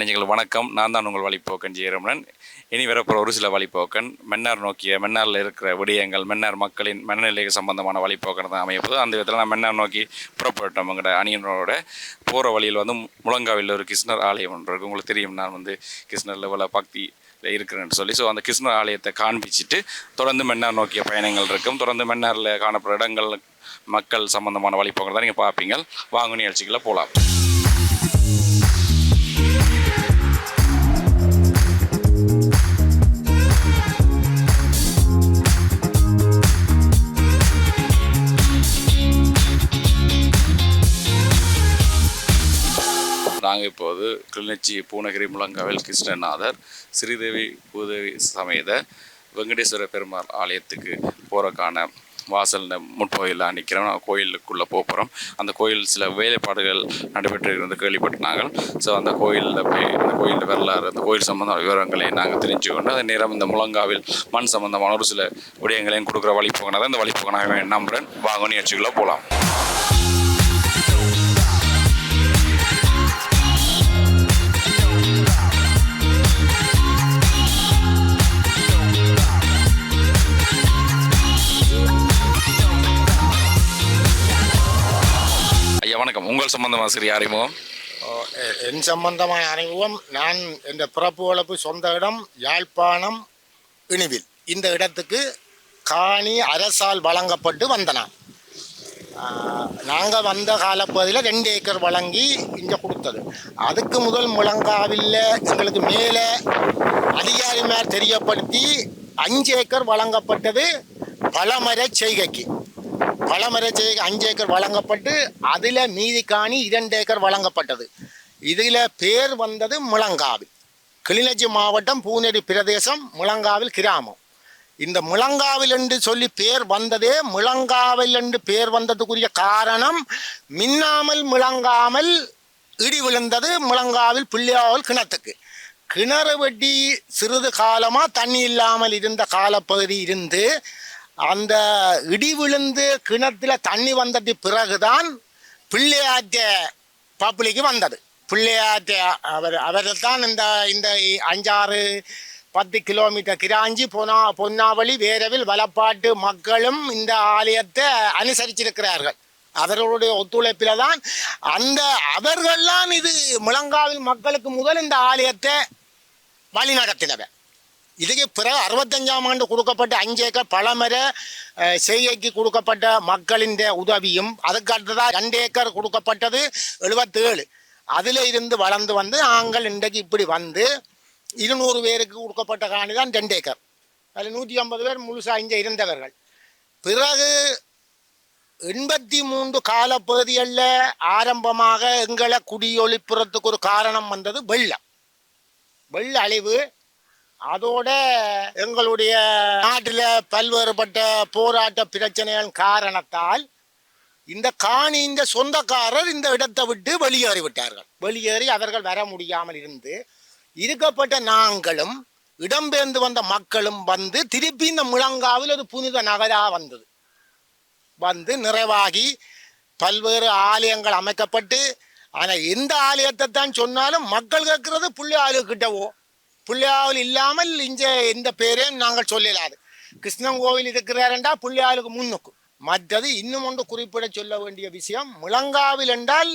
நீங்கள் வணக்கம். நான் தான் உங்கள் வழிப்போக்கன் ஜெயரமணன். இனி வரப்போகிற ஒரு சில வழிப்போக்கன் மன்னார் நோக்கிய மன்னாரில் இருக்கிற விடயங்கள் மன்னார் மக்களின் மனநிலை சம்பந்தமான வழிப்போக்கன் தான் அமையப்போது அந்த விதத்தில் நான் மன்னார் நோக்கி புறப்பட்டோம் எங்களோட அணியினரோட போகிற வழியில் வந்து முழங்காவில் ஒரு கிருஷ்ணர் ஆலயம் ஒன்று இருக்குது உங்களுக்கு தெரியும் நான் வந்து கிருஷ்ணர் லெவலில் பக்தி இருக்கிறேன்னு சொல்லி. ஸோ அந்த கிருஷ்ணர் ஆலயத்தை காண்பிச்சுட்டு தொடர்ந்து மன்னார் நோக்கிய பயணங்கள் இருக்கும். தொடர்ந்து மன்னாரில் காணப்படுற இடங்கள் மக்கள் சம்பந்தமான வழிப்போக்கன் தான் நீங்கள் பார்ப்பீங்க. வாங்க நிகழ்ச்சிகளை போகலாம். நாங்கள் இப்போது கிளிநொச்சி பூனகிரி முழங்காவில் கிருஷ்ணநாதர் ஸ்ரீதேவி பூதேவி சமேத வெங்கடேஸ்வர பெருமாள் ஆலயத்துக்கு போகிறக்கான வாசல் முற்பகுதியில் நிற்கிறோம். நாங்கள் கோயிலுக்குள்ளே போகிறோம். அந்த கோயில் சில வேலைப்பாடுகள் நடைபெற்று இருந்து கேள்விப்பட்டாங்க ஸோ அந்த கோயிலில் போய் அந்த கோயில் வரலாறு அந்த கோயில் சம்மந்தமான விவரங்களை நாங்கள் தெரிஞ்சுக்கொண்டு அதே நேரம் இந்த முழங்காவில் மண் சம்மந்தமான ஒரு சில விடயங்களையும் கொடுக்குற வழிபோகனாக தான் இந்த வழிபோகனாக நம்புகிறேன். வாங்க நிகழ்ச்சிக்குள்ளே போகலாம். வணக்கம். உங்கள் சம்பந்தமாக சிறிய அறிமுகம் ஓ, எ- என் சம்பந்தமான அறிமுகம் நான் இந்த பிறப்பு வளர்ப்பு சொந்த இடம் யாழ்ப்பாணம் இணுவில் இந்த இடத்துக்கு காணி அரசால் வழங்கப்பட்டு வந்தனான் நாங்கள் வந்த காலப்பகுதியில் ரெண்டு ஏக்கர் வழங்கி இங்கே கொடுத்தது. அதுக்கு முதல் முழங்காவில் எங்களுக்கு மேலே அதிகாரிமார் தெரியப்படுத்தி அஞ்சு ஏக்கர் வழங்கப்பட்டது பழமர செய்கைக்கு. பழமர செய்கை அஞ்சு ஏக்கர் வழங்கப்பட்டு அதில் மீதி காணி இரண்டு ஏக்கர் வழங்கப்பட்டது. இதில் பேர் வந்தது முழங்காவில். கிளிநொச்சி மாவட்டம் பூனேரி பிரதேசம் முழங்காவில் கிராமம். இந்த முழங்காவில் என்று சொல்லி பேர் வந்ததே முழங்காவில் என்று பேர் வந்ததுக்குரிய காரணம் மின்னாமல் முழங்காமல் இடி விழுந்தது முழங்காவில் பிள்ளையாவல் கிணத்துக்கு. கிணறு வெட்டி சிறிது காலமாக தண்ணி இல்லாமல் இருந்த காலப்பகுதி இருந்து அந்த இடி விழுந்து கிணத்துல தண்ணி வந்தது பிறகுதான் பிள்ளையாற்ற பப்ளிக்கு வந்தது. பிள்ளையாற்ற அவர் அவர்கள் தான் இந்த இந்த அஞ்சாறு பத்து கிலோமீட்டர் கிராஞ்சி பொனா பொன்னாவளி வேரவில் வலப்பாட்டு மக்களும் இந்த ஆலயத்தை அனுசரிச்சிருக்கிறார்கள். அவர்களுடைய ஒத்துழைப்பில் தான் அந்த அவர்கள்லாம் இது முழங்காவில் மக்களுக்கு முதல் இந்த ஆலயத்தை வழி நடத்தினவர் இதுக்கு பிறகு அறுபத்தஞ்சாம் ஆண்டு கொடுக்கப்பட்ட அஞ்சு ஏக்கர் பழமர செய்கைக்கு கொடுக்கப்பட்ட மக்களின் உதவியும் அதுக்கு அடுத்ததாக ரெண்டு ஏக்கர் கொடுக்கப்பட்டது எழுபத்தேழு அதில் இருந்து வளர்ந்து வந்து நாங்கள் இன்றைக்கு இப்படி வந்து இருநூறு பேருக்கு கொடுக்கப்பட்ட காணி தான் ரெண்டு ஏக்கர். அதில் நூற்றி ஐம்பது பேர் முழுசாக இங்கே இருந்தவர்கள். பிறகு எண்பத்தி மூன்று காலப்பகுதிகளில் ஆரம்பமாக எங்களை குடியொழிப்புறத்துக்கு ஒரு காரணம் வந்தது வெள்ளம். வெள்ள அழிவு அதோட எங்களுடைய நாட்டில் பல்வேறுபட்ட போராட்ட பிரச்சனைகள் காரணத்தால் இந்த காணி இந்த சொந்தக்காரர் இந்த இடத்தை விட்டு வெளியேறிவிட்டார்கள் வெளியேறி அவர்கள் வர முடியாமல் இருந்து இருக்கப்பட்ட நாங்களும் இடம்பெயர்ந்து வந்த மக்களும் வந்து திருப்பி இந்த முழங்காவில் ஒரு புனித நகரா வந்தது. வந்து நிறைவாகி பல்வேறு ஆலயங்கள் அமைக்கப்பட்டு ஆனால் எந்த ஆலயத்தை தான் சொன்னாலும் மக்கள் கேட்கறது புள்ளியாலுக்கிட்டவோ புள்ளியாவில் இல்லாமல் இந்த எந்த பேரையும் நாங்கள் சொல்லலாது. கிருஷ்ணன் கோவில் இருக்கிறார் என்றால் புள்ளியாவிலுக்கு முன்னுக்கு மற்றது இன்னும் ஒன்று குறிப்பிட சொல்ல வேண்டிய விஷயம் முழங்காவில் என்றால்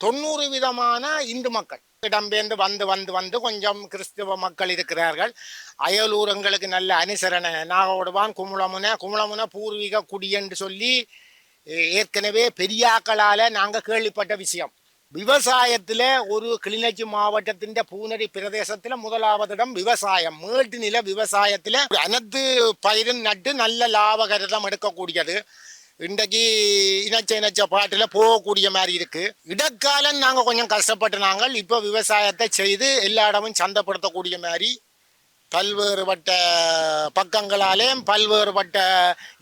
தொண்ணூறு விதமான இந்து மக்கள். இடம்பெயர்ந்து வந்து வந்து வந்து கொஞ்சம் கிறிஸ்துவ மக்கள் இருக்கிறார்கள். அயலூரங்களுக்கு நல்ல அனுசரணை. நாகோடுவான் குமுளமுன குமுளமுன பூர்வீக குடி என்று சொல்லி ஏற்கனவே பெரியாக்களால் நாங்கள் கேள்விப்பட்ட விஷயம். விவசாயத்தில் ஒரு கிளிநொச்சி மாவட்டத்தின் பூனரி பிரதேசத்தில் முதலாவது இடம் விவசாயம். மேட்டு நில விவசாயத்தில் அனைத்து பயிரும் நட்டு நல்ல லாபகரிதம் எடுக்கக்கூடியது. இன்றைக்கு இணைச்ச இணைச்ச பாட்டில் போகக்கூடிய மாதிரி இருக்குது இடக்காலம் நாங்கள் கொஞ்சம் கஷ்டப்பட்டு நாங்கள் இப்போ விவசாயத்தை செய்து எல்லா இடமும் சந்தைப்படுத்தக்கூடிய மாதிரி பல்வேறுபட்ட பக்கங்களாலேயும் பல்வேறுபட்ட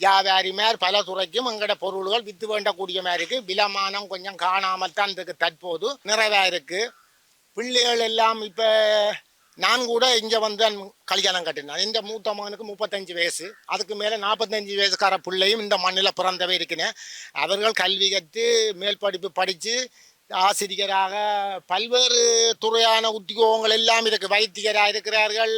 வியாபாரிமார் பல துறைக்கும் எங்கட பொருள்கள் வித்து வேண்டக்கூடிய மாதிரி இருக்கு. விலமானம் கொஞ்சம் காணாமல் தான் இருக்கு. தற்போது நிறைவா இருக்கு. பிள்ளைகள் எல்லாம் இப்போ நான் கூட இங்கே வந்து கல்யாணம் கட்டினேன் இந்த மூத்த மகனுக்கு முப்பத்தஞ்சு வயசு. அதுக்கு மேலே நாற்பத்தஞ்சு வயசுக்கார பிள்ளையும் இந்த மண்ணில் பிறந்தவே இருக்கிறேன் அவர்கள் கல்வி கற்று மேல் படிப்பு படித்து ஆசிரியராக பல்வேறு துறையான உத்தியோகங்கள் எல்லாம் இருக்கு வைத்தியராக இருக்கிறார்கள்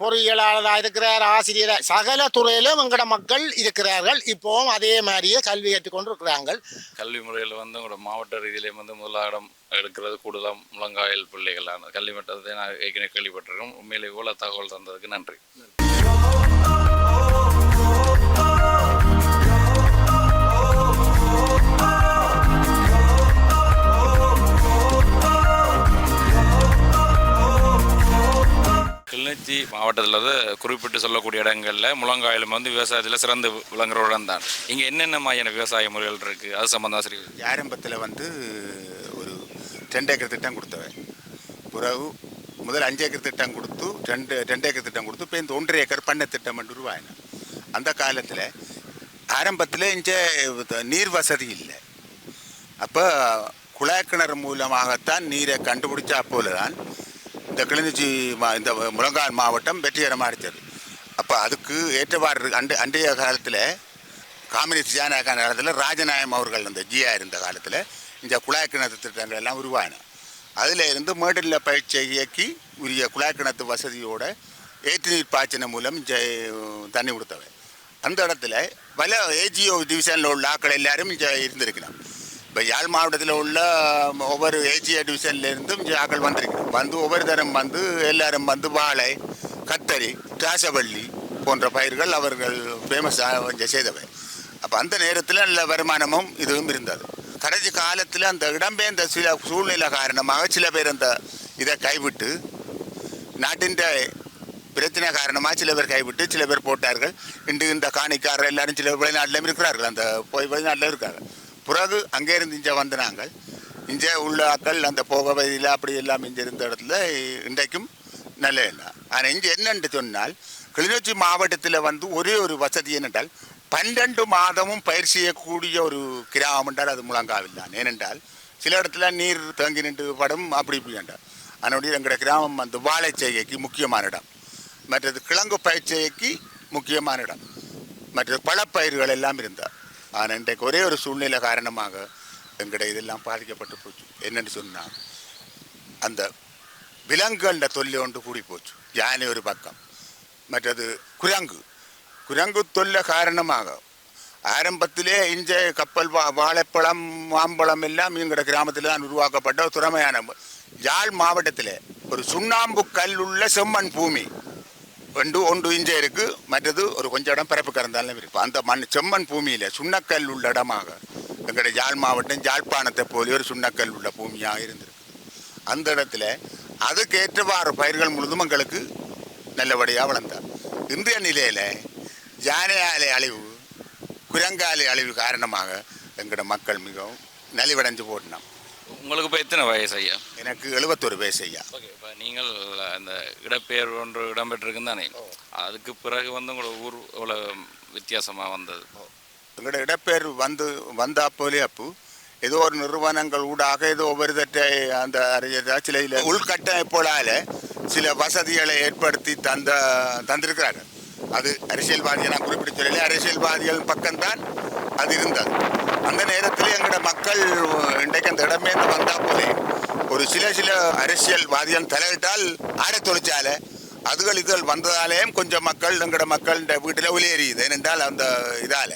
பொறியியலாளராக இருக்கிறார் ஆசிரியராக சகல துறையிலும் எங்கட மக்கள் இருக்கிறார்கள். இப்போவும் அதே மாதிரியே கல்வி கற்றுக்கொண்டு இருக்கிறாங்க கல்வி முறையில் வந்து உங்களோட மாவட்ட ரீதியிலே வந்து முதலிடம் எடுக்கிறது கூடுதலாக முழங்காயல் பிள்ளைகளான கல்வி மட்டத்தை நான் ஏற்கனவே கேள்விப்பட்டிருக்கேன். உண்மையிலே இவ்வளோ தகவல் தந்ததுக்கு நன்றி. கிளிநொச்சி மாவட்டத்தில் வந்து குறிப்பிட்டு சொல்லக்கூடிய இடங்களில் முழங்காயிலும் வந்து விவசாயத்தில் சிறந்து விளங்குற இடம் தான். இங்கே என்னென்ன மாதிரியான விவசாய முறைகள் இருக்குது? அது சம்பந்தம் சரி. ஆரம்பத்தில் வந்து ஒரு ரெண்டு ஏக்கர் திட்டம் கொடுத்தவன் பிறகு முதல் அஞ்சு ஏக்கர் திட்டம் கொடுத்து ரெண்டு ரெண்டு ஏக்கர் திட்டம் கொடுத்து இப்போ இந்த ஒன்றரை ஏக்கர் பண்ணை திட்டம் என்று அந்த காலத்தில் ஆரம்பத்தில் இங்கே நீர் வசதி இல்லை. அப்போ குழாய் கிணறு மூலமாகத்தான் நீரை கண்டுபிடிச்சா போல தான் இந்த கிளிநொச்சி மா இந்த முழங்கால் மாவட்டம் வெற்றிகரமாக அடித்தது. அப்போ அதுக்கு ஏற்றவாறு அண்டை அண்டைய காலத்தில் காமினிஸ்ட் ஜனநாயக காலத்தில் ராஜநாயம் அவர்கள் அந்த ஜியா இருந்த காலத்தில் இந்த குழாய் கிணத்து திட்டங்கள் எல்லாம் உருவான. அதில் இருந்து மேடில் பயிற்சியை இயக்கி உரிய குழாய் கிணத்து வசதியோட ஏற்று நீர் பாய்ச்சின மூலம் இங்கே தண்ணி கொடுத்தவை அந்த இடத்துல பல ஏஜிஓ டிவிஷனில் உள்ள ஆக்கள் எல்லாரும் இங்கே இருந்திருக்கணும் இப்போ யாழ் மாவட்டத்தில் உள்ள ஒவ்வொரு ஏஜிஏ டிவிஷன்லேருந்தும் இங்கே ஆக்கள் வந்து ஒவ்வொரு தரம் வந்து எல்லாரும் வந்து வாழை கத்தரி ராசவள்ளி போன்ற பயிர்கள் அவர்கள் ஃபேமஸாக செய்தவை. அப்போ அந்த நேரத்தில் நல்ல வருமானமும் இதுவும் இருந்தது. கடைசி காலத்தில் அந்த இடம்பெயர்ந்த சில சூழ்நிலை காரணமாக சில பேர் அந்த இதை கைவிட்டு நாட்டின் பிரச்சனை காரணமாக சில பேர் கைவிட்டு சில பேர் போட்டார்கள். இன்று இந்த காணிக்காரர் எல்லாரும் சில வெளிநாட்டிலும் இருக்கிறார்கள். அந்த போய் வெளிநாட்டில் இருக்காங்க. பிறகு அங்கே இருந்து இங்கே வந்து நாங்கள். இங்கே உள்ள ஆக்கள் அந்த போக வழியில் அப்படி எல்லாம் இங்கே இருந்த இடத்துல இன்றைக்கும் நல்ல இல்லை. ஆனால் இங்கே என்னென்று சொன்னால் கிளிநொச்சி மாவட்டத்தில் வந்து ஒரே ஒரு வசதி என்னென்றால் பன்னெண்டு மாதமும் பயிர் செய்யக்கூடிய ஒரு கிராமம் என்றால் அது முழங்காவில் தான் ஏனென்றால் சில இடத்துல நீர் தேங்கி நின்று படம் அப்படி இப்படி என்றால். அதனுடைய எங்களுடைய கிராமம் வந்து வாழை செய்கைக்கு முக்கியமான இடம். மற்றது கிழங்கு பயிர் செய்கைக்கு முக்கியமான இடம். மற்றது பழப்பயிர்கள் எல்லாம் இருந்தால் ஆனால் இன்றைக்கு ஒரே ஒரு சூழ்நிலை காரணமாக எங்களுடைய இதெல்லாம் பாதிக்கப்பட்டு போச்சு. என்னென்னு சொன்னால் அந்த விலங்குகள தொல்லை ஒன்று கூடி போச்சு. யானை ஒரு பக்கம் மற்றது குரங்கு. குரங்கு தொல்லை காரணமாக ஆரம்பத்திலே இஞ்ச கப்பல் வா வாழைப்பழம் மாம்பழம் எல்லாம் எங்களோட கிராமத்தில் தான் உருவாக்கப்பட்ட ஒரு திறமையான யாழ் மாவட்டத்தில் ஒரு சுண்ணாம்பு கல் உள்ள செம்மண் பூமி. ரெண்டு ஒன்று இஞ்ச இருக்கு. மற்றது ஒரு கொஞ்சம் இடம் பரப்பு கறந்தாலும் இருக்கு. அந்த மண் செம்மண் பூமியில் சுண்ணக்கல் உள்ள இடமாக எங்களோட யாழ் மாவட்டம் யாழ்ப்பாணத்தை போலி ஒரு சுண்ணக்கல் உள்ள பூமியாக இருந்திருக்கு. அந்த இடத்துல அதுக்கு ஏற்றவாறு பயிர்கள் முழுதும் எங்களுக்கு நல்லபடியாக வளர்ந்தார். இந்திய நிலையில் ஜானையாலை அழிவு குரங்காலை அழிவு காரணமாக எங்களோட மக்கள் மிகவும் நலிவடைஞ்சு போட்டினோம் உங்களுக்கு இப்போ எத்தனை வயசு ஐயா? எனக்கு எழுபத்தொரு வயசு ஐயா. ஓகே இப்போ நீங்கள் அந்த இடப்பெயர் ஒன்று இடம்பெற்றிருக்குன்னு தானே? அதுக்கு பிறகு வந்து உங்களோட ஊர் இவ்வளோ வித்தியாசமாக வந்தது? எங்களோட இடப்பெயர் வந்து வந்தா போலே அப்பு. ஏதோ ஒரு நிறுவனங்கள் ஊடாக ஏதோ ஒவ்வொரு தட்டை அந்த சில உள்கட்டமைப்புகளால் சில வசதிகளை ஏற்படுத்தி தந்த தந்திருக்கிறார்கள். அது அரசியல்வாதியை நான் குறிப்பிட்டு சொல்லல. அரசியல்வாதிகள் பக்கம்தான் அது இருந்தது அந்த நேரத்தில் எங்களோட மக்கள் இன்றைக்கு அந்த இடமே வந்தா போலே ஒரு சில சில அரசியல்வாதிகள் தலையிட்டால் ஆடை தொழிற்சாலை அதுகள் இதுகள் வந்ததாலேயும் கொஞ்சம் மக்கள் எங்களோட மக்கள் இந்த வீட்டில் ஒலியேறியுது ஏனென்றால் அந்த இதால்.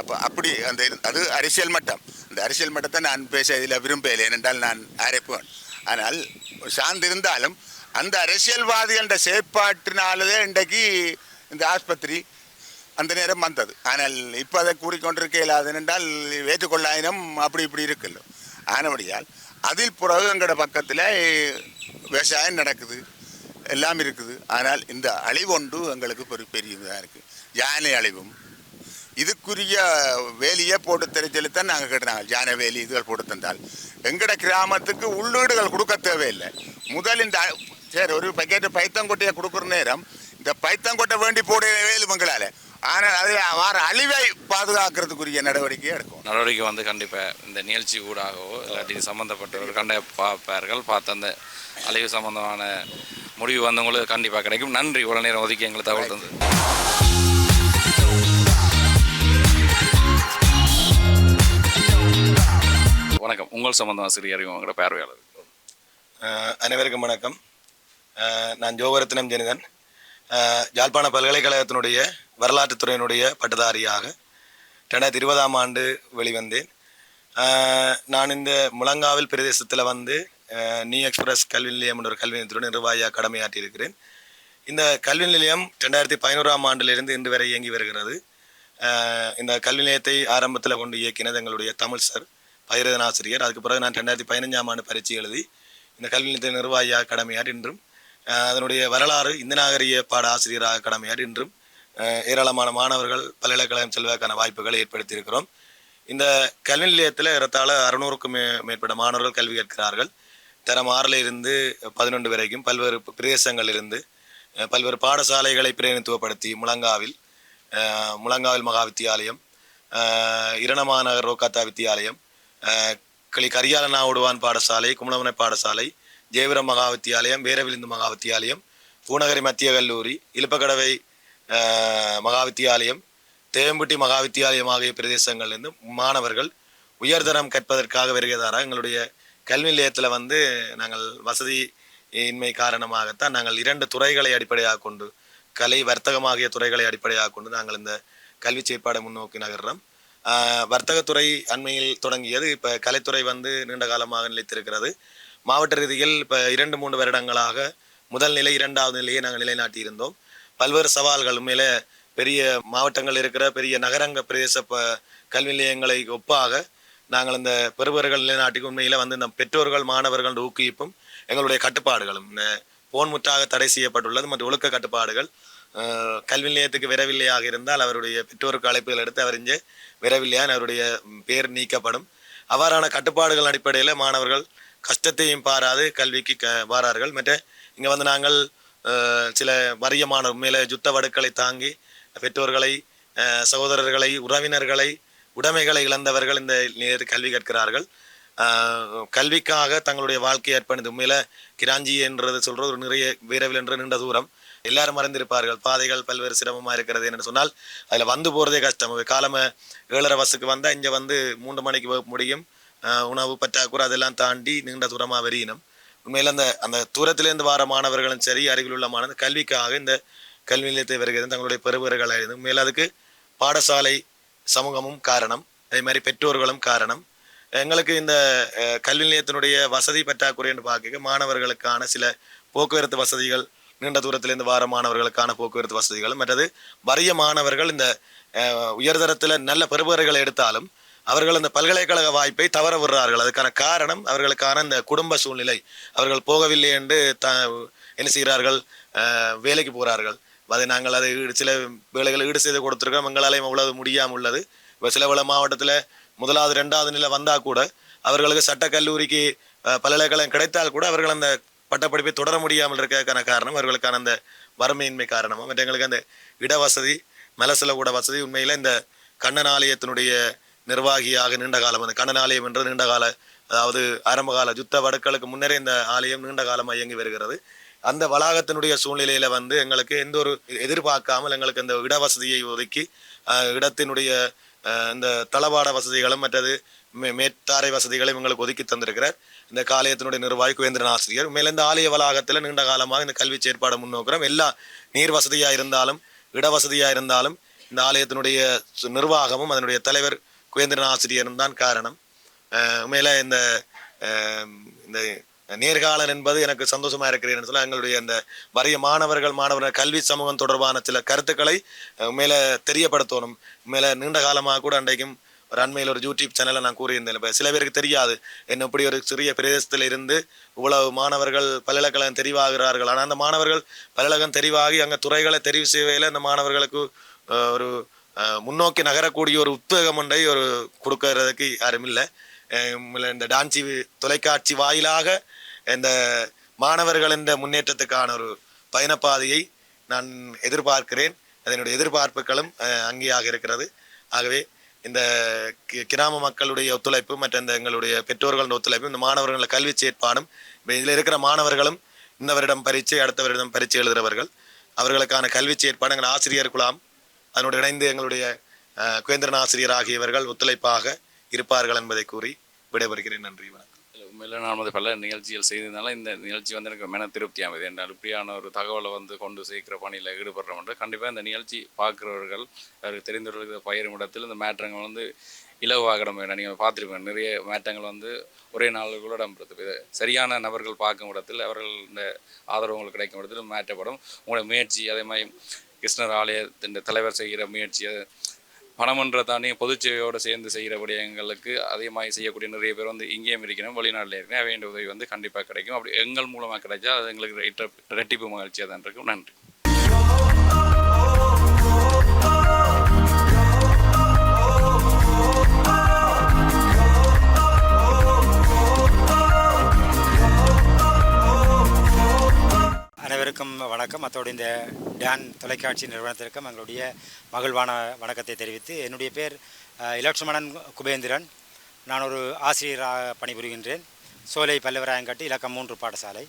அப்போ அப்படி அந்த அது அரசியல் மட்டம். அந்த அரசியல் மட்டத்தை நான் பேச இதில் விரும்பலை ஏனென்றால் நான் அரைப்பேன் ஆனால் சார்ந்திருந்தாலும் அந்த அரசியல்வாதிகள செயற்பாட்டினாலதே இன்றைக்கு இந்த ஆஸ்பத்திரி அந்த நேரம் வந்தது. ஆனால் இப்போ அதை கூறிக்கொண்டிருக்க அது என்றால் ஏற்றுக்கொள்ளாயிரம் அப்படி இப்படி இருக்குல்ல ஆனபடியால் அதில் பிறகு எங்களோட பக்கத்தில் விவசாயம் நடக்குது. எல்லாம் இருக்குது. ஆனால் இந்த அழிவொன்று எங்களுக்கு ஒரு பெரிய இதாக இருக்குது யானை அழிவும். இதுக்குரிய வேலியே போட்டு தெரிஞ்சலுத்தான் நாங்கள் கேட்டாங்க யானை வேலி இதுகள் போட்டு தந்தால். எங்கட கிராமத்துக்கு உள்ளீடுகள் கொடுக்க தேவையில்லை. முதல் இந்த சரி ஒரு பக்கெட்டு பைத்தங்கொட்டையை கொடுக்குற நேரம் இந்த பைத்தங்கொட்டை வேண்டி போட வேலு மங்களால் ஆனால் அதில் வர அழிவை பாதுகாக்கிறதுக்குரிய நடவடிக்கையை எடுக்கும். நடவடிக்கை வந்து கண்டிப்பாக இந்த நிகழ்ச்சி ஊடாகவோ இல்லாட்டி சம்மந்தப்பட்டவர் கண்ட பார்ப்பார்கள். பார்த்து அந்த அழிவு சம்பந்தமான முடிவு வந்து உங்களுக்கு கண்டிப்பாக கிடைக்கும். நன்றி. இவ்வளோ நேரம் ஒதுக்கி எங்களுக்கு தகவல் தந்து. வணக்கம். உங்கள் சம்பந்தம் சிறிய அறிவு உங்களோட பார்வையாளர். அனைவருக்கும் வணக்கம். நான் ஜோகரத்னம் ஜெனிதன் யாழ்ப்பாண பல்கலைக்கழகத்தினுடைய வரலாற்றுத்துறையினுடைய பட்டதாரியாக ரெண்டாயிரத்தி இருபதாம் ஆண்டு வெளிவந்தேன். நான் இந்த முழங்காவில் பிரதேசத்தில் வந்து நியூ எக்ஸ்பிரஸ் கல்வி நிலையம் என்ற ஒரு கல்வி நிலையத்துடன் நிர்வாகியாக கடமையாற்றியிருக்கிறேன். இந்த கல்வி நிலையம் ரெண்டாயிரத்தி பதினோராம் ஆண்டிலிருந்து இன்று வரை இயங்கி வருகிறது. இந்த கல்வி நிலையத்தை ஆரம்பத்தில் கொண்டு இயக்கினது எங்களுடைய தமிழ் சார் பயிரதன் ஆசிரியர் அதுக்கு பிறகு நான் ரெண்டாயிரத்தி பதினஞ்சாம் ஆண்டு பரீட்சை எழுதி இந்த கல்வி நிலையத்தின் நிர்வாகியாக கடமையாற்றி இன்றும் அதனுடைய வரலாறு இந்த நாகரிக பாட ஆசிரியராக கடமையாற்றி இன்றும் ஏராளமான மாணவர்கள் பல்கலைக்கழகம் செல்வதற்கான வாய்ப்புகளை ஏற்படுத்தியிருக்கிறோம். இந்த கல்வி நிலையத்தில் ஏறத்தாழ அறுநூறுக்கும் மே மேற்பட்ட மாணவர்கள் கல்வி கற்கிறார்கள். தரம் ஆறில் இருந்து பதினொன்று வரைக்கும் பல்வேறு பிரதேசங்களில் இருந்து பல்வேறு பாடசாலைகளை பிரதிநிதித்துவப்படுத்தி முழங்காவில் முழங்காவில் மகா வித்தியாலயம் இரணமாநகர் ரோக்காத்தா வித்தியாலயம் களி கிளி கரியாலனா உடுவான் பாடசாலை குமலமுனை பாடசாலை ஜெயபுரம் மகா வித்தியாலயம் வீரவிலிந்து மகா வித்தியாலயம் பூநகரி மத்திய கல்லூரி இலுப்பக்கடவை மகா வித்தியாலயம் தேவம்பட்டி மகா வித்தியாலயம் ஆகிய பிரதேசங்களிலிருந்து மாணவர்கள் உயர்தரம் கற்பதற்காக வருகிறதாராக எங்களுடைய கல்வி நிலையத்தில் வந்து நாங்கள் வசதி இன்மை காரணமாகத்தான் நாங்கள் இரண்டு துறைகளை அடிப்படையாக கொண்டு கலை வர்த்தகமாகிய துறைகளை அடிப்படையாக கொண்டு நாங்கள் இந்த கல்வி செயற்பாடை முன்னோக்கி நகர்றோம். வர்த்தகத்துறை அண்மையில் தொடங்கியது. இப்போ கலைத்துறை வந்து நீண்ட காலமாக நிலைத்திருக்கிறது. மாவட்ட ரீதியில் இப்போ இரண்டு மூன்று வருடங்களாக முதல் நிலை இரண்டாவது நிலையை நாங்கள் நிலைநாட்டியிருந்தோம். பல்வேறு சவால்கள் மேலே பெரிய மாவட்டங்கள் இருக்கிற பெரிய நகரங்க பிரதேச ப கல்வி நிலையங்களை ஒப்பாக நாங்கள் இந்த பெறுபவர்கள் நிலைநாட்டுக்கு உண்மையில் வந்து இந்த பெற்றோர்கள் மாணவர்கள் ஊக்குவிப்பும் எங்களுடைய கட்டுப்பாடுகளும் போன் முற்றாக தடை செய்யப்பட்டுள்ளது மற்றும் ஒழுக்க கட்டுப்பாடுகள் கல்வி நிலையத்துக்கு விரவில்லையாக இருந்தால் அவருடைய பெற்றோருக்கு அழைப்புகள் எடுத்து அவர் இங்கே அவருடைய பேர் நீக்கப்படும். அவ்வாறான கட்டுப்பாடுகள் அடிப்படையில் மாணவர்கள் கஷ்டத்தையும் பாராது கல்விக்கு க வாரார்கள். மற்ற இங்கே வந்து நாங்கள் சில வரியமான உண்மையில் உண்மையில யுத்த வடுக்களை தாங்கி பெற்றோர்களை சகோதரர்களை உறவினர்களை உடைமைகளை இழந்தவர்கள் இந்த நேரில் கல்வி கற்கிறார்கள். கல்விக்காக தங்களுடைய வாழ்க்கையை அர்ப்பணித்து உண்மையில கிராஞ்சி என்றது சொல்றது ஒரு நிறைய வீரவில் என்ற நீண்ட தூரம் எல்லாரும் மறந்திருப்பார்கள் பாதைகள் பல்வேறு சிரமமாக இருக்கிறது என்று சொன்னால் அதில் வந்து போகிறதே கஷ்டம். காலம ஏழரை பஸ்ஸுக்கு வந்தால் இங்கே வந்து மூன்று மணிக்கு போக முடியும். உணவு பற்றாக்குறை அதெல்லாம் தாண்டி நீண்ட தூரமாக வெறியினம் உண்மையில் அந்த அந்த தூரத்திலேருந்து வர மாணவர்களும் சரி அருகில் உள்ள மாணவர் கல்விக்காக இந்த கல்வி நிலையத்தை வருகிறது. தங்களுடைய பெறுவர்கள் உண்மையில் அதுக்கு பாடசாலை சமூகமும் காரணம். அதே மாதிரி பெற்றோர்களும் காரணம். எங்களுக்கு இந்த கல்வி நிலையத்தினுடைய வசதி பற்றாக்குறை என்று பார்க்க மாணவர்களுக்கான சில போக்குவரத்து வசதிகள் நீண்ட தூரத்திலிருந்து வார மாணவர்களுக்கான போக்குவரத்து வசதிகள் மற்றது வறிய மாணவர்கள் இந்த உயர்தரத்தில் நல்ல பெறுபவர்களை எடுத்தாலும் அவர்கள் அந்த பல்கலைக்கழக வாய்ப்பை தவற விடுறார்கள். அதுக்கான காரணம் அவர்களுக்கான அந்த குடும்ப சூழ்நிலை. அவர்கள் போகவில்லை என்று த என்ன செய்கிறார்கள்? வேலைக்கு போகிறார்கள். அதை நாங்கள் அதை ஈடு சில வேலைகளை ஈடு செய்து கொடுத்துருக்கோம் எங்களாலையும் அவ்வளவு முடியாமல் உள்ளது. இப்போ சில மாவட்டத்தில் முதலாவது ரெண்டாவது நிலை வந்தால் கூட அவர்களுக்கு சட்ட கல்லூரிக்கு பல்கலைக்கழகம் கிடைத்தால் கூட அவர்கள் அந்த பட்டப்படிப்பை தொடர முடியாமல் இருக்கிறதுக்கான காரணம் அவர்களுக்கான அந்த வறுமையின்மை காரணமாக மற்ற எங்களுக்கு அந்த இடவசதி மலசில கூட வசதி. உண்மையில் இந்த கண்ணன் ஆலயத்தினுடைய நிர்வாகியாக நீண்ட காலம் அந்த கண்ணன் ஆலயம் என்ற நீண்ட கால அதாவது ஆரம்பகால ஜுத்த யுத்த வடுக்களுக்கு முன்னரே இந்த ஆலயம் நீண்ட காலமாக இயங்கி வருகிறது. அந்த வளாகத்தினுடைய சூழ்நிலையில வந்து எங்களுக்கு எந்த ஒரு எதிர்பார்க்காமல் எங்களுக்கு இந்த இடவசதியை ஒதுக்கி இடத்தினுடைய இந்த தளவாட வசதிகளும் மற்றது மே- மேற்தாரை வசதிகளையும் எங்களுக்கு ஒதுக்கி தந்திருக்கிறார். இந்த காலயத்தினுடைய நிர்வாகி குவேந்திரன் ஆசிரியர். மேலே இந்த ஆலய வளாகத்தில் நீண்ட காலமாக இந்த கல்வி செயற்பாடு முன்னோக்கிறோம். எல்லா நீர் வசதியாக இருந்தாலும் இட வசதியாக இருந்தாலும் இந்த ஆலயத்தினுடைய சு- நிர்வாகமும் அதனுடைய தலைவர் குவேந்திரன் ஆசிரியரும் தான் காரணம். அஹ் இந்த இந்த நேர்காலன் என்பது எனக்கு சந்தோஷமா இருக்கிறேன் சொல்ல எங்களுடைய இந்த வறிய மாணவர்கள் மாணவர்கள் கல்வி சமூகம் தொடர்பான சில கருத்துக்களை அஹ், உண்மையில தெரியப்படுத்தணும். உண்மையில நீண்ட காலமாக கூட அன்றைக்கும் ஒரு அண்மையில் ஒரு யூடியூப் சேனலை நான் கூறியிருந்தேன். இப்போ சில பேருக்கு தெரியாது. என்ன இப்படி ஒரு சிறிய பிரதேசத்தில் இருந்து இவ்வளவு மாணவர்கள் பல்கலைக்கழகம் தெரிவாகிறார்கள். ஆனால் அந்த மாணவர்கள் பல்கலைக்கழகம் தெரிவாகி அங்கே துறைகளை தெரிவு செய்வையில் அந்த மாணவர்களுக்கு ஒரு முன்னோக்கி நகரக்கூடிய ஒரு உத்வேகம் ஒன்றை ஒரு கொடுக்கறதுக்கு யாரும் இல்லை. இந்த டான்சி தொலைக்காட்சி வாயிலாக இந்த மாணவர்கள் இந்த முன்னேற்றத்துக்கான ஒரு பயணப்பாதையை நான் எதிர்பார்க்கிறேன். அதனுடைய எதிர்பார்ப்புகளும் அங்கேயாக இருக்கிறது. ஆகவே இந்த கி- கிராம மக்களுடைய ஒத்துழைப்பு மற்ற இந்த எங்களுடைய பெற்றோர்களின் ஒத்துழைப்பு இந்த மாணவர்கள் கல்வி செயற்பாடும் இதில் இருக்கிற மாணவர்களும் இந்த வருடம் பரீட்சை அடுத்த வருடம் பரீட்சை எழுதுகிறவர்கள் அவர்களுக்கான கல்வி செயற்பாடு எங்கள் ஆசிரியர் குழாம் அதனோடு இணைந்து எங்களுடைய அஹ், குவேந்திரன் ஆசிரியர் ஆகியவர்கள் ஒத்துழைப்பாக இருப்பார்கள் என்பதை கூறி விடைபெறுகிறேன். நன்றி வணக்கம். உண்மையில் நான் வந்து பல நிகழ்ச்சிகள் செய்ததுனால இந்த நிகழ்ச்சி வந்து எனக்கு மன திருப்தி ஆகுது. என்றால் இப்படியான ஒரு தகவலை வந்து கொண்டு சேர்க்கிற பணியில் ஈடுபடுறோம் கண்டிப்பாக இந்த நிகழ்ச்சி பார்க்குறவர்கள் அவருக்கு தெரிந்தவர்களுக்கு பயிரும் இடத்தில் இந்த மாற்றங்கள் வந்து இலவாக நம்ம நீங்கள் பார்த்துருப்பீங்க நிறைய மாற்றங்கள் வந்து ஒரே நாளுக்குள்ள இடம்பெறுது. இது சரியான நபர்கள் பார்க்கும் இடத்தில் அவர்கள் இந்த ஆதரவு உங்களுக்கு கிடைக்கும் இடத்தில் மாற்றப்படும். உங்களோட முயற்சி அதே மாதிரி கிருஷ்ணர் ஆலயத்தின் தலைவர் செய்கிற முயற்சி பணமன்ற தானே பொதுச்சேவையோடு சேர்ந்து செய்கிற விடயங்களுக்கு அதிகமாக செய்யக்கூடிய நிறைய பேர் வந்து இங்கேயும் இருக்கணும் வெளிநாட்டில் இருக்கணும் வேண்டிய உதவி வந்து கண்டிப்பாக கிடைக்கும். அப்படி எங்கள் மூலமாக கிடைச்சா அது எங்களுக்கு ரெட்ட- ரெட்டிப்பு மகிழ்ச்சியாக தான் இருக்கும். நன்றி. அனைவருக்கும் வணக்கம். அத்தோடு இந்த டான் தொலைக்காட்சி நிறுவனத்திற்கும் எங்களுடைய மகிழ்வான வணக்கத்தை தெரிவித்து என்னுடைய பேர் இலட்சுமணன் குபேந்திரன். நான் ஒரு ஆசிரியராக பணிபுரிகின்றேன். சோலை பல்லவராயங்கட்டு இலக்கம் மூன்று பாடசாலை.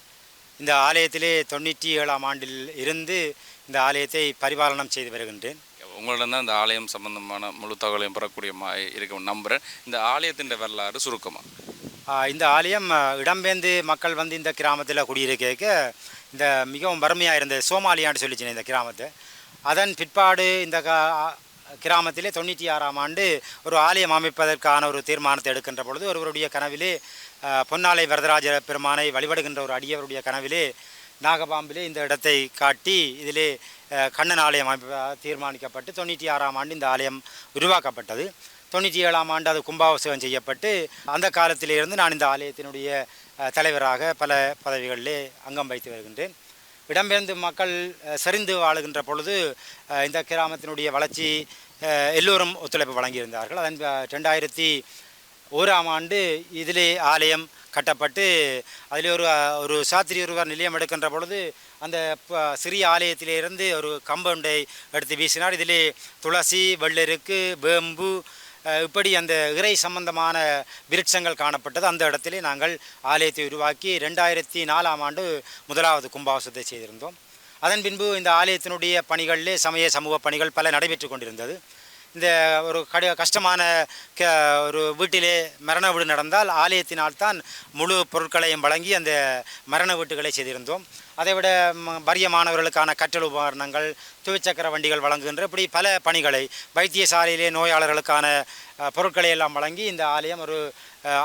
இந்த ஆலயத்திலே தொண்ணூற்றி ஏழாம் ஆண்டில் இருந்து இந்த ஆலயத்தை பரிபாலனம் செய்து வருகின்றேன். உங்களிடம் தான் இந்த ஆலயம் சம்பந்தமான முழு தகவலையும் பெறக்கூடிய இருக்கும் நம்புகிறேன் இந்த ஆலயத்தின் வரலாறு சுருக்கமாக இந்த ஆலயம் இடம்பெயர்ந்து மக்கள் வந்து இந்த கிராமத்தில் குடியிருக்க இந்த மிகவும் வறுமையாக இருந்த சோமாலியான்னு சொல்லிச்சுனேன் இந்த கிராமத்தை. அதன் பிற்பாடு இந்த கா- கிராமத்திலே தொண்ணூற்றி ஆறாம் ஆண்டு ஒரு ஆலயம் அமைப்பதற்கான ஒரு தீர்மானத்தை எடுக்கின்ற பொழுது ஒருவருடைய கனவிலே பொன்னாலை வரதராஜ பெருமானை வழிபடுகின்ற ஒரு அடியவருடைய கனவிலே நாகபாம்பிலே இந்த இடத்தை காட்டி இதிலே கண்ணன் ஆலயம் அமைப்ப தீர்மானிக்கப்பட்டு தொண்ணூற்றி ஆறாம் ஆண்டு இந்த ஆலயம் உருவாக்கப்பட்டது. தொண்ணூற்றி ஏழாம் ஆண்டு அது கும்பாபிஷேகம் செய்யப்பட்டு அந்த காலத்திலிருந்து நான் இந்த ஆலயத்தினுடைய தலைவராக பல பதவிகளிலே அங்கம் வைத்து வருகின்றேன். இடம்பெயர்ந்து மக்கள் சரிந்து வாழுகின்ற பொழுது இந்த கிராமத்தினுடைய வளர்ச்சி எல்லோரும் ஒத்துழைப்பு வழங்கியிருந்தார்கள். அதன் ரெண்டாயிரத்தி ஓராம் ஆண்டு இதிலே ஆலயம் கட்டப்பட்டு அதில் ஒரு ஒரு சாத்திரி ஒருவர் நிலையம் எடுக்கின்ற பொழுது அந்த ப- சிறிய ஆலயத்திலிருந்து ஒரு கம்பவுண்டை எடுத்து வீசினார். இதிலே துளசி வெள்ளெருக்கு வேம்பு இப்படி அந்த இறை சம்பந்தமான விருட்சங்கள் காணப்பட்டது. அந்த இடத்திலே நாங்கள் ஆலயத்தை உருவாக்கி ரெண்டாயிரத்தி நாலாம் ஆண்டு முதலாவது கும்பாவசத்தை செய்திருந்தோம். அதன் பின்பு இந்த ஆலயத்தினுடைய பணிகளிலே சமய சமூக பணிகள் பல நடைபெற்று கொண்டிருந்தது. இந்த ஒரு கடி கஷ்டமான க ஒரு வீட்டிலே மரண வீடு நடந்தால் ஆலயத்தினால் தான் முழு பொருட்களையும் வழங்கி அந்த மரண வீட்டுகளை செய்திருந்தோம். அதைவிட விட பரிய மாணவர்களுக்கான கற்றல் உபகரணங்கள் துவிச்சக்கர வண்டிகள் வழங்குகின்ற இப்படி பல பணிகளை வைத்தியசாலையிலே நோயாளர்களுக்கான பொருட்களை எல்லாம் வழங்கி இந்த ஆலயம் ஒரு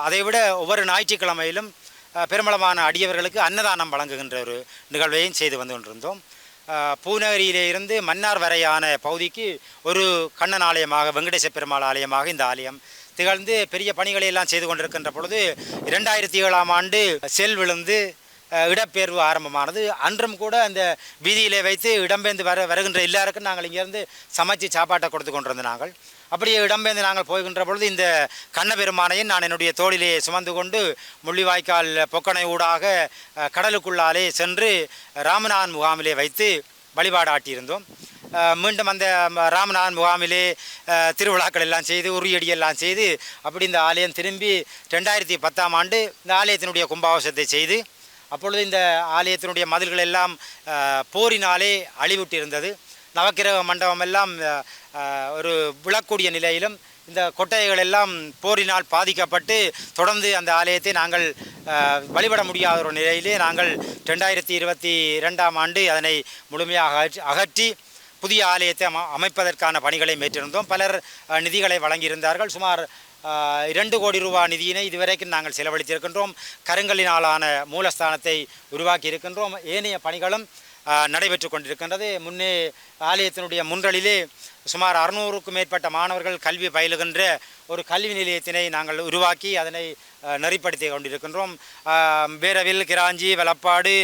அதைவிட ஒவ்வொரு ஞாயிற்றுக்கிழமையிலும் அஹ், பெருமளமான அடியவர்களுக்கு அன்னதானம் வழங்குகின்ற ஒரு நிகழ்வையும் செய்து வந்து கொண்டிருந்தோம். பூநகரியிலே இருந்து மன்னார் வரையான பகுதிக்கு ஒரு கண்ணன் ஆலயமாக வெங்கடேச பெருமாள் ஆலயமாக இந்த ஆலயம் திகழ்ந்து பெரிய பணிகளை எல்லாம் செய்து கொண்டிருக்கின்ற பொழுது இரண்டாயிரத்தி ஏழாம் ஆண்டு செல் விழுந்து இடப்பேர்வு இடப்பெயர்வு ஆரம்பமானது. அன்றும் கூட அந்த வீதியிலே வைத்து இடம்பெயர்ந்து வர வருகின்ற எல்லாருக்கும் நாங்கள் இங்கேருந்து சமைச்சு சாப்பாட்டை கொடுத்து கொண்டிருந்த நாங்கள். அப்படியே இடம்பெயர்ந்து நாங்கள் போகின்ற பொழுது இந்த கண்ணபெருமானையும் நான் என்னுடைய தோளிலே சுமந்து கொண்டு முள்ளிவாய்க்கால் பொக்கனை ஊடாக கடலுக்குள்ளாலே சென்று ராமநாதன் முகாமிலே வைத்து வழிபாடு ஆட்டியிருந்தோம் மீண்டும் அந்த ராமநாதன் முகாமிலே திருவிழாக்கள் எல்லாம் செய்து உரியடியெல்லாம் செய்து அப்படி இந்த ஆலயம் திரும்பி ரெண்டாயிரத்தி பத்தாம் ஆண்டு இந்த ஆலயத்தினுடைய கும்பாவசத்தை செய்து அப்பொழுது இந்த ஆலயத்தினுடைய மதில்கள் எல்லாம் போரினாலே அழிவிட்டு இருந்தது நவக்கிரக மண்டபம் எல்லாம் ஒரு விழக்கூடிய நிலையிலும் இந்த கொட்டைகள் எல்லாம் போரினால் பாதிக்கப்பட்டு தொடர்ந்து அந்த ஆலயத்தை நாங்கள் வழிபட முடியாத ஒரு நிலையிலே நாங்கள் ரெண்டாயிரத்தி இருபத்தி ரெண்டாம் ஆண்டு அதனை முழுமையாக அகற்றி- அகற்றி புதிய ஆலயத்தை அமைப்பதற்கான பணிகளை மேற்றிருந்தோம். பலர் நிதிகளை வழங்கியிருந்தார்கள். சுமார் இரண்டு கோடி ரூபா நிதியினை இதுவரைக்கும் நாங்கள் செலவழித்திருக்கின்றோம். கருங்கலினாலான மூலஸ்தானத்தை உருவாக்கி இருக்கின்றோம் ஏனைய பணிகளும் நடைபெற்று கொண்டிருக்கின்றது. முன்னே ஆலயத்தினுடைய முன்றலிலே சுமார் அறுநூறுக்கும் மேற்பட்ட மாணவர்கள் கல்வி பயிலுகின்ற ஒரு கல்வி நிலையத்தினை நாங்கள் உருவாக்கி அதனை நெறிப்படுத்தி கொண்டிருக்கின்றோம். பேரவில் வேரவில் கிராஞ்சி வலப்பாடு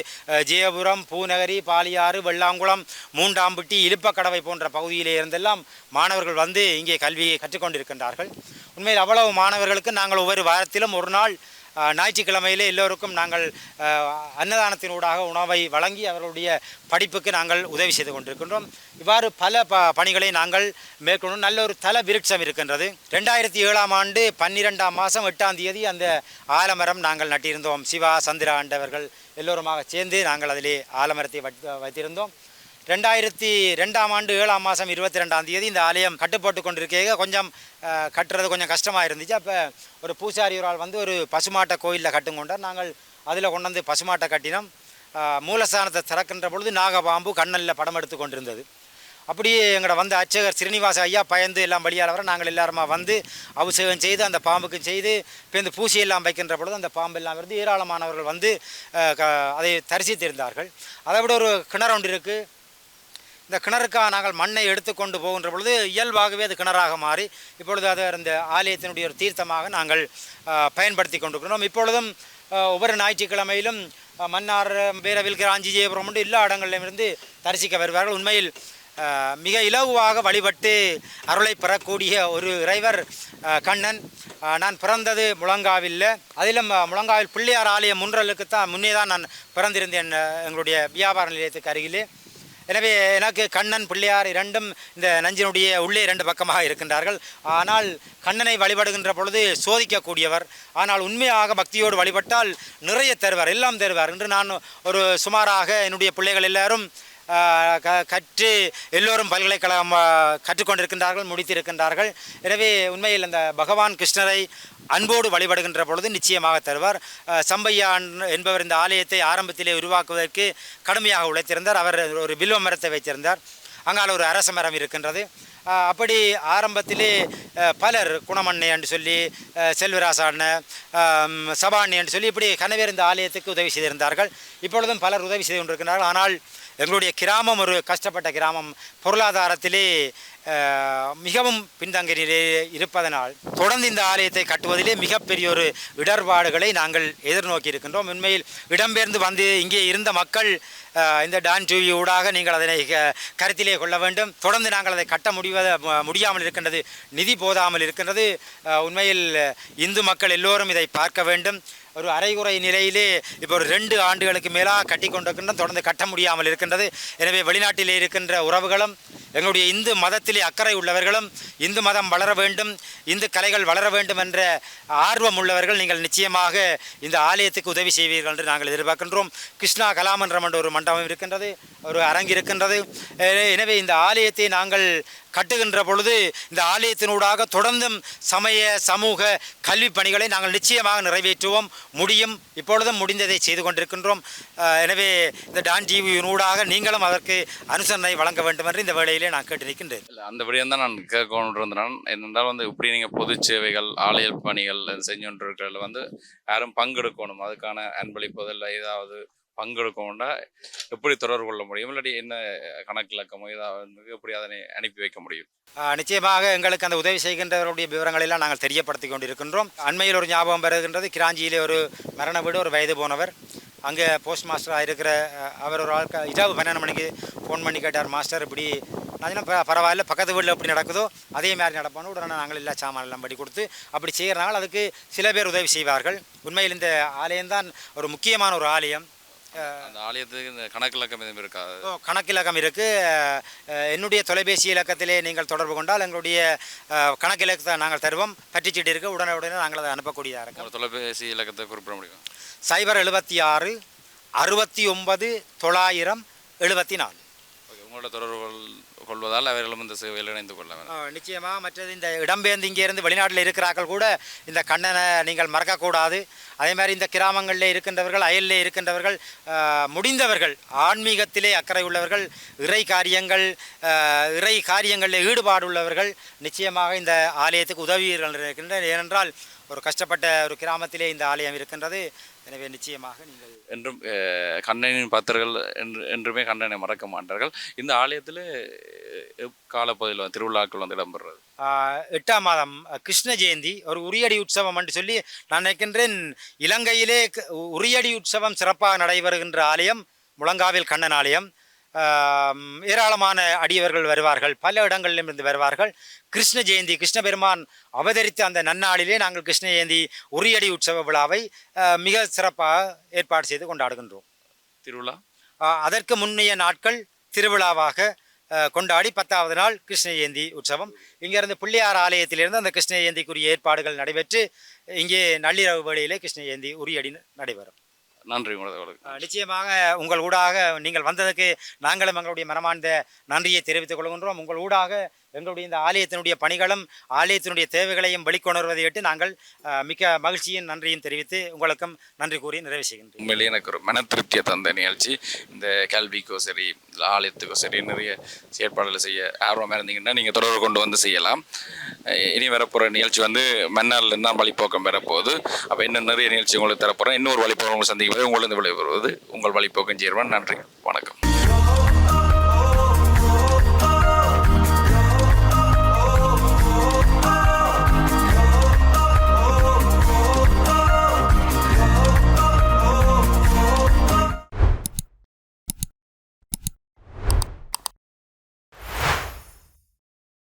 ஜெயபுரம் பூநகரி பாலியாறு வெள்ளாங்குளம் மூண்டாம்பட்டி இலுப்பக்கடவை போன்ற பகுதியிலே இருந்தெல்லாம் மாணவர்கள் வந்து இங்கே கல்வியை கற்றுக்கொண்டிருக்கின்றார்கள் உண்மையில் அவ்வளவு மாணவர்களுக்கு நாங்கள் ஒவ்வொரு வாரத்திலும் ஒரு நாள் ஞாயிற்றுக்கிழமையிலே எல்லோருக்கும் நாங்கள் அன்னதானத்தினூடாக உணவை வழங்கி அவர்களுடைய படிப்புக்கு நாங்கள் உதவி செய்து கொண்டிருக்கின்றோம். இவ்வாறு பல ப பணிகளை நாங்கள் மேற்கொண்டு நல்ல ஒரு தல விருட்சம் இருக்கின்றது. ரெண்டாயிரத்தி ஏழாம் ஆண்டு பன்னிரெண்டாம் மாதம் எட்டாம் தேதி அந்த ஆலமரம் நாங்கள் நட்டிருந்தோம். சிவா சந்திரா ஆண்டவர்கள் எல்லோருமாக சேர்ந்து நாங்கள் அதிலே ஆலமரத்தை வைத்திருந்தோம். ரெண்டாயிரத்தி ரெண்டாம் ஆண்டு ஏழாம் மாதம் இருபத்தி ரெண்டாம் தேதி இந்த ஆலயம் கட்டுப்பட்டு கொண்டிருக்க கொஞ்சம் கட்டுறது கொஞ்சம் கஷ்டமாக இருந்துச்சு. அப்போ ஒரு பூசாரி ஒரு ஆள் வந்து ஒரு பசுமாட்டை கோயிலில் கட்டும் கொண்டார். நாங்கள் அதில் கொண்டு வந்து பசுமாட்டை கட்டினோம். மூலஸ்தானத்தை திறக்கின்ற பொழுது நாகபாம்பு கண்ணலில் படம் எடுத்து கொண்டிருந்தது. அப்படியே எங்களை வந்த அர்ச்சகர் ஸ்ரீனிவாச ஐயா பயந்து எல்லாம் வழியால் வர நாங்கள் எல்லாருமா வந்து அபிஷேகம் செய்து அந்த பாம்புக்கு செய்து இப்போ இந்த பூசியெல்லாம் வைக்கின்ற பொழுது அந்த பாம்பு எல்லாம் இருந்து ஏராளமானவர்கள் வந்து க- அதை தரிசித்திருந்தார்கள். அதை விட ஒரு கிணறு ஒன்று இருக்குது இந்த கிணறுக்காக நாங்கள் மண்ணை எடுத்துக்கொண்டு போகின்ற பொழுது இயல்பாகவே அது கிணறாக மாறி இப்பொழுது அது இந்த ஆலயத்தினுடைய ஒரு தீர்த்தமாக நாங்கள் பயன்படுத்தி கொண்டிருக்கிறோம். இப்பொழுதும் ஒவ்வொரு ஞாயிற்றுக்கிழமையிலும் மன்னார் பேரவில் கிராஞ்சி ஜெயபுரம் உண்டு எல்லா இடங்களிலும் இருந்து தரிசிக்க வருவார்கள். உண்மையில் மிக இலகுவாக வழிபட்டு அருளை பெறக்கூடிய ஒரு இறைவர் கண்ணன். நான் பிறந்தது முழங்காவில் அதிலும் முழங்காவில் பிள்ளையார் ஆலயம் முன்றலுக்கு தான் முன்னே தான் நான் பிறந்திருந்தேன் எங்களுடைய வியாபார நிலையத்துக்கு அருகிலே. எனவே எனக்கு கண்ணன் பிள்ளையார் இரண்டும் இந்த நஞ்சினுடைய உள்ளே இரண்டு பக்கமாக இருக்கின்றார்கள். ஆனால் கண்ணனை வழிபடுகின்ற பொழுது சோதிக்கக்கூடியவர். ஆனால் உண்மையாக பக்தியோடு வழிபட்டால் நிறைய தருவார் எல்லாம் தருவார். என்று நான் ஒரு சுமாராக என்னுடைய பிள்ளைகள் எல்லாரும் க கற்று எல்லோரும் பல்கலைக்கழகம் கற்றுக்கொண்டிருக்கின்றார்கள் முடித்திருக்கின்றார்கள். எனவே உண்மையில் அந்த பகவான் கிருஷ்ணரை அன்போடு வழிபடுகின்ற பொழுது நிச்சயமாக தருவார். ஆஹ், சம்பையான் என்பவர் இந்த ஆலயத்தை ஆரம்பத்திலே உருவாக்குவதற்கு கடுமையாக உழைத்திருந்தார். அவர் ஒரு வில்வ மரத்தை வைத்திருந்தார். அங்கால ஒரு அரச மரம் இருக்கின்றது. அப்படி ஆரம்பத்திலே பலர் குணமண்ணை என்று சொல்லி ஆஹ், செல்வராச அண்ணன் சபாண்ணி என்று சொல்லி இப்படி கனவேர் இந்த ஆலயத்துக்கு உதவி செய்திருந்தார்கள். இப்பொழுதும் பலர் உதவி செய்து கொண்டிருக்கிறார்கள் ஆனால் எங்களுடைய கிராமம் ஒரு கஷ்டப்பட்ட கிராமம். பொருளாதாரத்திலே மிகவும் பின்தங்கிய நிலையிலே இருப்பதனால் தொடர்ந்து இந்த ஆலயத்தை கட்டுவதிலே மிகப்பெரிய ஒரு இடர்பாடுகளை நாங்கள் எதிர்நோக்கி இருக்கின்றோம் உண்மையில் இடம்பெயர்ந்து வந்து இங்கே இருந்த மக்கள் இந்த டான் டிவி ஊடாக நீங்கள் அதனை க- கருத்திலே கொள்ள வேண்டும். தொடர்ந்து நாங்கள் அதை கட்ட முடிவத முடியாமல் இருக்கின்றது நிதி போதாமல் இருக்கின்றது. உண்மையில் இந்து மக்கள் எல்லோரும் இதை பார்க்க வேண்டும். ஒரு அரைகுறை நிலையிலே இப்போ ஒரு ரெண்டு ஆண்டுகளுக்கு மேலாக கட்டி கொண்டிருக்கின்றோம் தொடர்ந்து கட்ட முடியாமல் இருக்கின்றது. எனவே வெளிநாட்டிலே இருக்கின்ற உறவுகளும் எங்களுடைய இந்து மதத்திலே அக்கறை உள்ளவர்களும் இந்து மதம் வளர வேண்டும் இந்து கலைகள் வளர வேண்டும் என்ற ஆர்வம் உள்ளவர்கள் நீங்கள் நிச்சயமாக இந்த ஆலயத்துக்கு உதவி செய்வீர்கள் என்று நாங்கள் எதிர்பார்க்கின்றோம். கிருஷ்ணா கலாமன்றம் என்ற ஒரு மண்டபம் இருக்கின்றது ஒரு அரங்கு இருக்கின்றது. எனவே இந்த ஆலயத்தை நாங்கள் கட்டுகின்ற பொழுது இந்த ஆலயத்தினூடாக தொடர்ந்தும் சமய சமூக கல்வி பணிகளை நாங்கள் நிச்சயமாக நிறைவேற்றுவோம். முடியும். இப்பொழுதும் முடிந்ததை செய்து கொண்டிருக்கின்றோம். எனவே இந்த டான் டிவியினூடாக நீங்களும் அதற்கு அனுசரணை வழங்க வேண்டும் என்று இந்த வேளையிலே நான் கேட்டு நிற்கின்றேன் இல்லை அந்த விடயம் தான் நான் கேட்கணும் என்னென்றால் வந்து இப்படி நீங்கள் பொது சேவைகள் ஆலய பணிகள் செஞ்சு கொண்டிருக்கிறதுல வந்து யாரும் பங்கெடுக்கணும். அதுக்கான அன்பளிப்பதில் ஏதாவது பங்கெடுக்கணும்னா எப்படி தொடர்பு கொள்ள முடியும்? இல்லாட்டி என்ன கணக்கு இலக்கமோ இதாக எப்படி அதனை அனுப்பி வைக்க முடியும்? நிச்சயமாக எங்களுக்கு அந்த உதவி செய்கின்றவருடைய விவரங்களை எல்லாம் நாங்கள் தெரியப்படுத்தி கொண்டிருக்கின்றோம். அண்மையில் ஒரு ஞாபகம் பெறுகின்றது கிராஞ்சியிலே ஒரு மரண வீடு ஒரு வயது போனவர். அங்கே போஸ்ட் மாஸ்டராக இருக்கிற அவர் ஒரு ஆள் இரவு பன்னெண்டு மணிக்கு ஃபோன் பண்ணி கேட்டார் மாஸ்டர் இப்படி நான் "ப- பரவாயில்ல பக்கத்து வீட்டில் எப்படி நடக்குதோ அதே மாதிரி நடப்பானு உடனே நாங்கள் எல்லா சாமான் எல்லாம் படி கொடுத்து அப்படி செய்கிறனால அதுக்கு சில பேர் உதவி செய்வார்கள். உண்மையில் இந்த ஆலயம்தான் ஒரு முக்கியமான ஒரு ஆலயம். அந்த ஆலயத்துக்கு இந்த கணக்கு இலக்கம் எதுவும் இருக்காது ஓ, கணக்கிலக்கம் இருக்குது என்னுடைய தொலைபேசி இலக்கத்திலே நீங்கள் தொடர்பு கொண்டால் எங்களுடைய அஹ், கணக்கு இலக்கத்தை நாங்கள் தருவோம். பற்றிச்சீட்டு இருக்கு. உடனே உடனே நாங்கள் அதை அனுப்பக்கூடியதாக இருக்கோம். தொலைபேசி இலக்கத்தை குறிப்பிட முடியும்? சைபர் எழுபத்தி ஆறு அறுபத்தி ஒன்பது தொள்ளாயிரம் எழுபத்தி நாலு. ஓகே உங்களோட தொடர்பு கொள்- கொள்வதால் அவர்களும் இந்த சேவையில் இணைந்து கொள்ள வேண்டும். நிச்சயமாக மற்றது இந்த இடம்பெயர்ந்து இங்கே இருந்து வெளிநாட்டில் இருக்கிறார்கள் கூட இந்த கண்ணனை நீங்கள் மறக்கக்கூடாது. அதே மாதிரி இந்த கிராமங்களில் இருக்கின்றவர்கள் அயலில் இருக்கின்றவர்கள் முடிந்தவர்கள் ஆன்மீகத்திலே அக்கறை உள்ளவர்கள் இறை காரியங்கள் இறை காரியங்களில் ஈடுபாடு உள்ளவர்கள் நிச்சயமாக இந்த ஆலயத்துக்கு உதவியீர்கள் இருக்கின்றனர். ஏனென்றால் ஒரு கஷ்டப்பட்ட ஒரு கிராமத்திலே இந்த ஆலயம் இருக்கின்றது. எனவே நிச்சயமாக நீங்கள் என்றும் கண்ணனின் பக்தர்கள் என்று என்றுமே கண்ணனை மறக்க மாட்டார்கள். இந்த ஆலயத்தில் காலப்பகுதியில் திருவிழாக்கள் வந்து இடம்பெறுறது எட்டாம் மாதம் கிருஷ்ண ஜெயந்தி ஒரு உரியடி உற்சவம் என்று சொல்லி நான் நினைக்கின்றேன். இலங்கையிலே உரியடி உற்சவம் சிறப்பாக நடைபெறுகின்ற ஆலயம் முழங்காவில் கண்ணன் ஆலயம். ஏராளமான அடியவர்கள் வருவார்கள். பல இடங்களிலும் இருந்து வருவார்கள். கிருஷ்ண ஜெயந்தி கிருஷ்ண பெருமான் அவதரித்த அந்த நன்னாளிலே நாங்கள் கிருஷ்ண ஜெயந்தி உரியடி உற்சவ விழாவை மிக சிறப்பாக ஏற்பாடு செய்து கொண்டாடுகின்றோம். திருவிழா? அதற்கு முன்னைய நாட்கள் திருவிழாவாக கொண்டாடி பத்தாவது நாள் கிருஷ்ண ஜெயந்தி உற்சவம். இங்கிருந்து பிள்ளையார் ஆலயத்திலிருந்து அந்த கிருஷ்ண ஜெயந்திக்குரிய ஏற்பாடுகள் நடைபெற்று இங்கே நள்ளிரவு வேளையிலே கிருஷ்ண ஜெயந்தி உரியடி நடைபெறும். நன்றி உங்களுக்கு அஹ், நிச்சயமாக உங்கள் ஊடாக நீங்கள் வந்ததற்கு நாங்களும் எங்களுடைய மனமார்ந்த நன்றியை தெரிவித்துக் கொள்கின்றோம். உங்கள் ஊடாக எங்களுடைய இந்த ஆலயத்தினுடைய பணிகளும் ஆலயத்தினுடைய தேவைகளையும் வெளிக்கொணர்வதையிட்டு நாங்கள் அஹ், மிக்க மகிழ்ச்சியும் நன்றியும் தெரிவித்து உங்களுக்கும் நன்றி கூறி நிறைவு செய்கின்றோம் உண்மையிலேயே எனக்கு ஒரு மன திருப்தியை தந்த நிகழ்ச்சி. இந்த கல்விக்கோ சரி ஆலயத்துக்கோ சரி நிறைய செயற்பாடுகள் செய்ய ஆர்வமாக இருந்தீங்கன்னா நீங்கள் தொடர்பு கொண்டு வந்து செய்யலாம். இனி வரப்போகிற நிகழ்ச்சி வந்து மன்னாரில் இருந்தால் வழிப்போக்கம் பெறப்போகுது அப்போ இன்னும் நிறைய நிகழ்ச்சி உங்களுக்கு தரப்போகிறேன் இன்னொரு வழிப்போக்கம் உங்களை சந்திக்கும் போது உங்களுக்கு விளைவு வருவது உங்கள் வழிப்போக்கம் சேர்வன் நன்றி. வணக்கம்.